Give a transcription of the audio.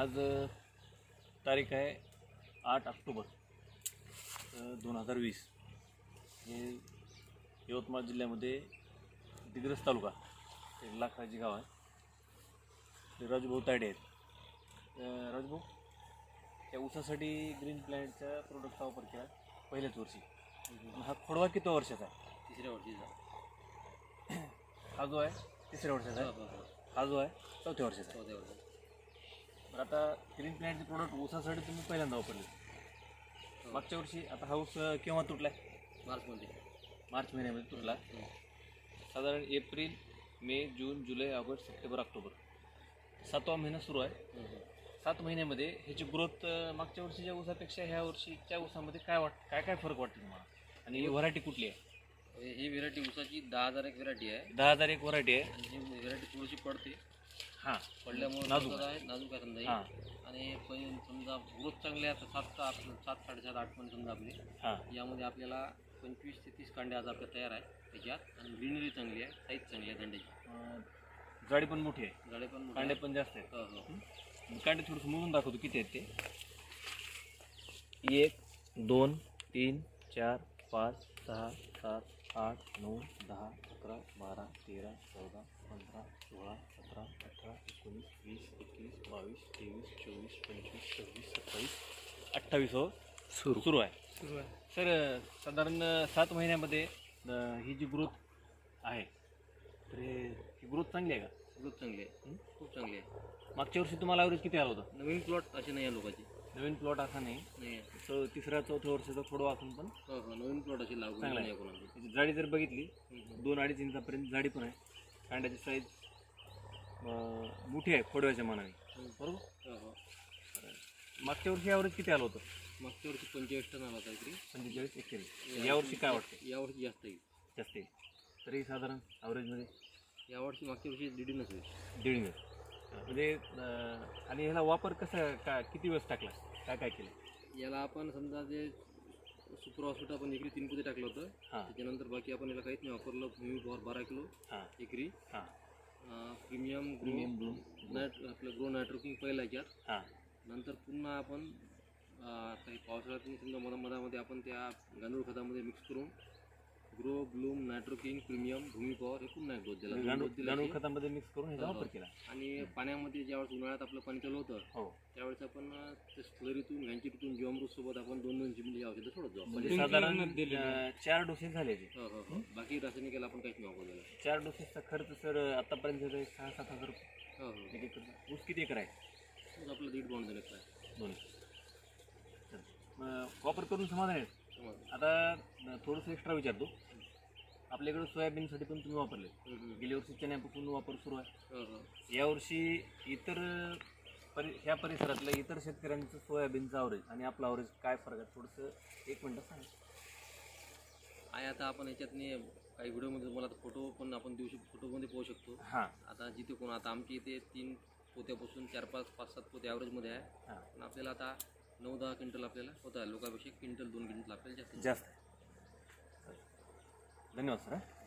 आज तारीख आहे आठ ऑक्टोबर दोन हजार वीस. हे यवतमाळ जिल्ह्यामध्ये दिग्रस तालुका एक लाखाची गाव आहे. ते राजूभाऊ तायडे आहेत. राजूभाऊ त्या ऊसासाठी ग्रीन प्लॅनेटच्या प्रोडक्टचा वापर केला पहिल्याच वर्षी. हा खोडवा किती वर्षाचा आहे? तिसऱ्या वर्षीचा. हा जो आहे तिसऱ्या वर्षाचा हो, आहे जो आहे चौथ्या वर्षाचा चौथ्या वर्षी बरं आता ग्रीन प्लॅनेटचे प्रोडक्ट ऊसासाठी तुम्ही पहिल्यांदा वापरले. हो. मागच्या वर्षी आता हा ऊस केव्हा तुटलाय? मार्चमध्ये मार्च महिन्यामध्ये तुटला. हं. साधारण एप्रिल मे जून जुलै ऑगस्ट सप्टेंबर ऑक्टोबर. सातवा महिना सुरू आहे. हं, हं. सात महिन्यामध्ये ह्याची ग्रोथ मागच्या वर्षीच्या ऊसापेक्षा ह्या वर्षीच्या ऊसामध्ये काय वाट काय काय फरक वाटतो तुम्हाला? आणि व्हरायटी कुठली आहे? हे- ही व्हेरायटी ऊसाची दहा हजार एक व्हेरायटी आहे. दहा हजार एक व्हरायटी आहे. आणि ही व्हेरायटी थोडीशी पडते. हां. पडल्यामुळे नाजूक आहे. नाजूक आहे समजा ही. हां. आणि पण समजा ग्रोथ चांगली आहे तर सात सात सात साडेसात आठ पण समजा आपली. हां. यामध्ये आपल्याला पंचवीस ते तीस कांडे आज आपल्या तयार आहे त्याच्यात. आणि ग्रीनरी चांगली आहे साईज चांगली आहे दांड्याची अं, जाडी पण मोठी आहे. झाडे पण मोठे कांडे आहेत. पण जास्त आहेत. हो हो. कांडे थोडंसं मोजून दाखवतो किती आहेत ते. एक दोन तीन चार पाच सहा सात आठ नऊ दहा अकरा बारा तेरा चौदा पंधरा सोळा सतरा अठरा एकोणीस वीस एकवीस बावीस तेवीस चोवीस पंचवीस सव्वीस सत्तावीस अठ्ठावीस हो. सुरू. सुरू आहे. सुरू आहे. सर साधारण सात महिन्यामध्ये अं, ही जी ग्रोथ आहे तर हे- ही ग्रोथ चांगली आहे का? ग्रोथ चांगली आहे? खूप चांगली आहे. मागच्या वर्षी तुम्हाला ॲव्हरेज किती आलं होतं? नवीन प्लॉट असे नाही आहे लोकांचे. नवीन प्लॉट असा नाही. तर तिसऱ्या चौथ्या वर्षाचा थोडं वाचून पण हो हो नवीन प्लॉट असे लागू चांगला आहे. त्याची जाडी जर बघितली. दोन अडीच इंचापर्यंत जाडी पण आहे. कांड्याची साईज मोठी आहे खोडव्याच्या मनाने. बरोबर? हो मागच्या वर्षी ॲव्हरेज किती आलं होतं? मागच्या वर्षी पंचेचाळीस टन आला काहीतरी. पंचेचाळीस एक्केचाळीस. यावर्षी काय वाटतं यावर्षी जास्त येईल जास्त आहे. तरी साधारण ॲव्हरेजमध्ये यावर्षी मागच्या वर्षी दीडी नसेल. दीड मिनिट म्हणजे अं, आणि ह्याला वापर कसा का किती वेळेस टाकला? काय काय केलं? याला आपण समजा जे सुपर हॉस्पिटल आपण एकरी तीन पुते टाकलं होतं हां. त्याच्यानंतर बाकी आपण याला काहीच नाही वापरलं. भूमी पॉवर बारा किलो हां. एकरी. हां. प्रीमियम प्रीमियम नायट आपलं ग्रो नायट्रोकिंग पहिला याच्यात. हां. नंतर पुन्हा आपण अं, काही पावसाळ्यातून समजा मधा मधामध्ये आपण त्या गांडूळ खतामध्ये मिक्स करून ग्रो ब्लूम नायट्रोकिंग प्रीमियम भूमी पॉवर हे पुन्हा एक डोस दिला गांडूळ दिला गांडूळ की- खतामध्ये मिक्स करून ह्याचा हो, वापर हो. केला. आणि पाण्यामध्ये ज्यावेळेस उन्हाळ्यात आपलं पाणी चालू होतं हो. त्यावेळेस आपण अं, ते स्लरीतून घांचीतून जीवामृत सोबत आपण दोन दोन चिमणी औषधं सोडत जाऊ म्हणजे साधारण अं, चार डोसेस झाले ते. हो हो हो. बाकी रासायनिक आपण काहीच नाही वापरलेलं. चार डोसेसचा खर्च सर आतापर्यंत सहा सात हजार रुपये. हो हो. एक एकर. ऊस किती एकर आहे? आपलं दीड पाऊंड दिलं काय दोन चल. मग वापर करून समाधान आहे. आता थोडंसं एक्स्ट्रा विचारतो. आपल्याकडे सोयाबीनसाठी पण तुम्ही वापरले. गेल्या वर्षी चण्यापासून वापर सुरू आहे. यावर्षी इतर परि ह्या परिसरातल्या इतर शेतकऱ्यांचं सोयाबीनचं आवरेज आणि आपलं आवरेज काय फरक आहे? थोडंसं एक मिनटं सांगा. आहे आता आपण याच्यातनी काही व्हिडिओमध्ये तुम्हाला आता फोटो पण आपण देऊ शकतो फोटोमध्ये पाहू शकतो. हां. आता जिथे कोण आता आमच्या इथे तीन पोत्यापासून चार पाच पाच सात पोते ॲव्हरेजमध्ये आहे. हां. पण आपल्याला आता नऊ दहा क्विंटल आपल्याला होत आहे. लोकांपेक्षा क्विंटल दोन क्विंटल आपल्याला जास्त. जास्त. धन्यवाद सर